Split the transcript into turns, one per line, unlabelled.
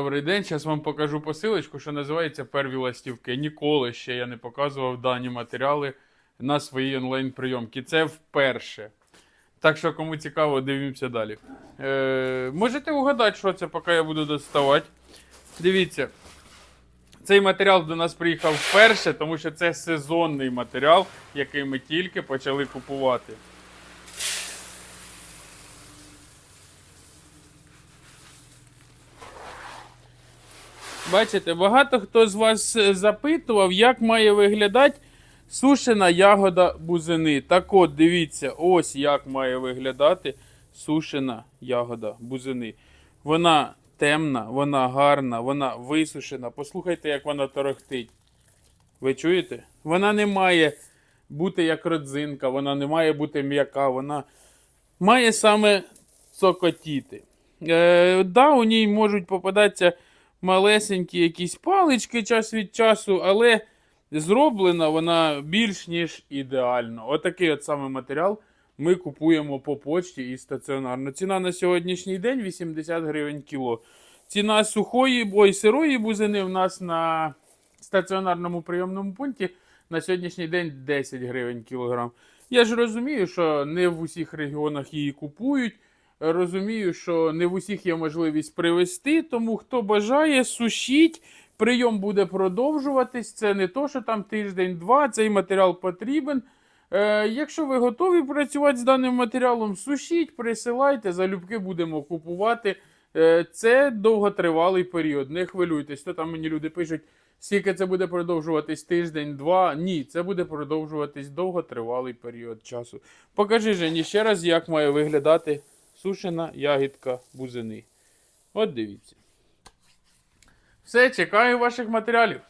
Добрий день, зараз вам покажу посилочку, що називається перві ластівки. Ніколи ще я не показував дані матеріали на своїй онлайн-прийомці. Це вперше. Так що, кому цікаво, дивимося далі. Е, можете угадати, що це, поки я буду доставати. Дивіться. Цей матеріал до нас приїхав вперше, тому що це сезонний матеріал, який ми тільки почали купувати. Бачите, багато хто з вас е, запитував, як має виглядати сушена ягода бузини. Так от, дивіться, ось як має виглядати сушена ягода бузини. Вона темна, вона гарна, вона висушена. Послухайте, як вона торохтить. Ви чуєте? Вона не має бути як родзинка, вона не має бути м'яка, вона має саме цокотіти. Е, да, у ній можуть попадатися малесенькі якісь палички час від часу, але зроблена вона більш ніж ідеально. Отакий от саме матеріал ми купуємо по почті і стаціонарно. Ціна на сьогоднішній день 80 гривень кіло. Ціна сухої ой, сирої бузини в нас на стаціонарному прийомному пункті на сьогоднішній день 10 гривень кілограм. Я ж розумію, що не в усіх регіонах її купують. Розумію, що не в усіх є можливість привезти, тому хто бажає, сушіть. Прийом буде продовжуватись. Це не то, що там тиждень-два, цей матеріал потрібен. Е, якщо ви готові працювати з даним матеріалом, сушіть, присилайте, залюбки будемо купувати. Е, це довготривалий період. Не хвилюйтесь, то там мені люди пишуть, скільки це буде продовжуватись тиждень-два. Ні, це буде продовжуватись довготривалий період часу. Покажи Жені ще раз, як має виглядати сушена ягідка бузини. От дивіться. Все, чекаю ваших матеріалів.